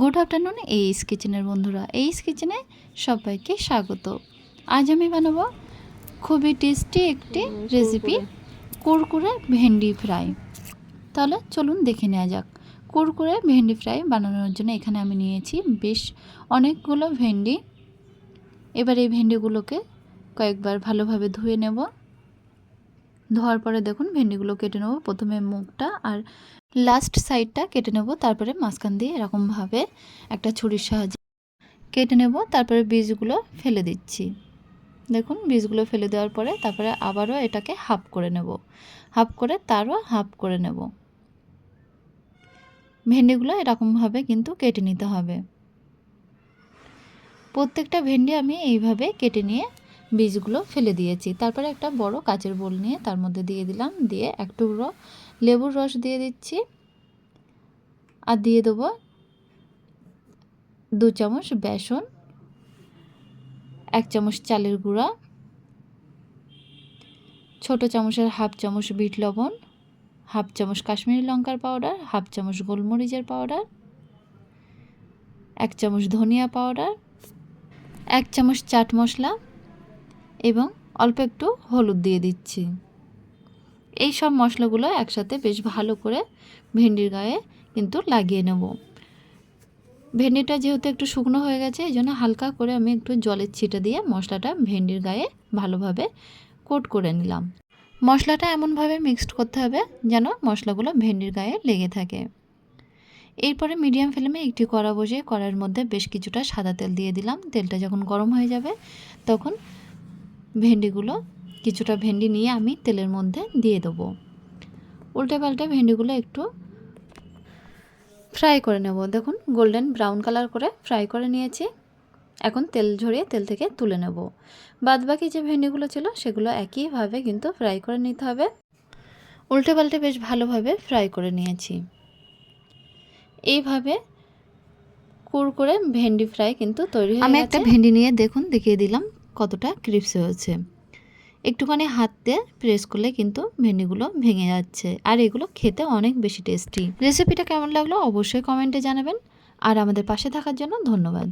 Good afternoon এইস কিচেনের বন্ধুরা। এইস কিচেনে সবাইকে স্বাগত। আজ আমি বানাবো খুবই টেস্টি একটি রেসিপি কুরকুরে ভেন্ডি ফ্রাই। তাহলে চলুন দেখে নেওয়া যাক। কুরকুরে ভেন্ডি ফ্রাই বানানোর জন্য এখানে আমি নিয়েছি বেশ অনেকগুলো ভেন্ডি। এবার এই ভেন্ডিগুলোকে কয়েকবার ভালোভাবে ধুয়ে নেব। ধোয়ার পরে দেখুন ভেন্ডিগুলো কেটে নেব। প্রথমে মুখটা আর লাস্ট সাইডটা কেটে নেব, তারপরে মাঝখান দিয়ে এরকমভাবে একটা ছুরির সাহায্যে কেটে নেব, তারপরে বীজগুলো ফেলে দিচ্ছি। দেখুন, বীজগুলো ফেলে দেওয়ার পরে তারপরে আবারও এটাকে হাফ করে নেব। হাফ করে তারও হাফ করে নেব। ভেন্ডিগুলো এরকমভাবে কিন্তু কেটে নিতে হবে। প্রত্যেকটা ভেন্ডি আমি এইভাবে কেটে নিয়ে বীজগুলো ফেলে দিয়েছি। তারপরে একটা বড় কাচের বোল নিয়ে তার মধ্যে দিয়ে দিলাম। দিয়ে এক টুকরো লেবুর রস দিয়ে দিচ্ছি। আর দিয়ে দেবো দু চামচ বেসন, এক চামচ চালের গুঁড়া, ছোট চামচের হাফ চামচ বিট লবণ, হাফ চামচ কাশ্মীরি লঙ্কার পাউডার, হাফ চামচ গোলমরিচের পাউডার, এক চামচ ধনিয়া পাউডার, এক চামচ চাট মশলা এবং অল্প একটু হলুদ দিয়ে দিচ্ছি। এই সব মশলাগুলো একসাথে বেশ ভালো করে ভেন্ডির গায়ে কিন্তু লাগিয়ে নেব। ভেন্ডিটা যেহেতু একটু শুকনো হয়ে গেছে, এই জন্য হালকা করে আমি একটু জলের ছিটে দিয়ে মশলাটা ভেন্ডির গায়ে ভালোভাবে কোট করে নিলাম। মশলাটা এমনভাবে মিক্সড করতে হবে যেন মশলাগুলো ভেন্ডির গায়ে লেগে থাকে। এরপরে মিডিয়াম ফ্লেমে একটি কড়া বসিয়ে কড়ার মধ্যে বেশ কিছুটা সাদা তেল দিয়ে দিলাম। তেলটা যখন গরম হয়ে যাবে, তখন ভেন্ডিগুলো কিছুটা ভেন্ডি নিয়ে আমি তেলের মধ্যে দিয়ে দেবো। উল্টে পাল্টে ভেন্ডিগুলো একটু ফ্রাই করে নেব। দেখুন গোল্ডেন ব্রাউন কালার করে ফ্রাই করে নিয়েছি। এখন তেল ঝরিয়ে তেল থেকে তুলে নেব। বাদ বাকি যে ভেন্ডিগুলো ছিল সেগুলো একইভাবে কিন্তু ফ্রাই করে নিতে হবে। উল্টে পাল্টে বেশ ভালোভাবে ফ্রাই করে নিয়েছি। এইভাবে কুরকুরে ভেন্ডি ফ্রাই কিন্তু তৈরি হয়ে আমি একটা ভেন্ডি নিয়ে দেখুন দেখিয়ে দিলাম। কতটা ক্রিপসি হয়েছে। একটুখানি হাত দিয়ে প্রেস করলে কিন্তু ভেন্ডিগুলো ভেঙে যাচ্ছে। আর এগুলো খেতে অনেক বেশি টেস্টি রেসিপিটা কেমন লাগল অবশ্যই কমেন্টে জানাবেন। আর আমাদের পাশে থাকার জন্য ধন্যবাদ।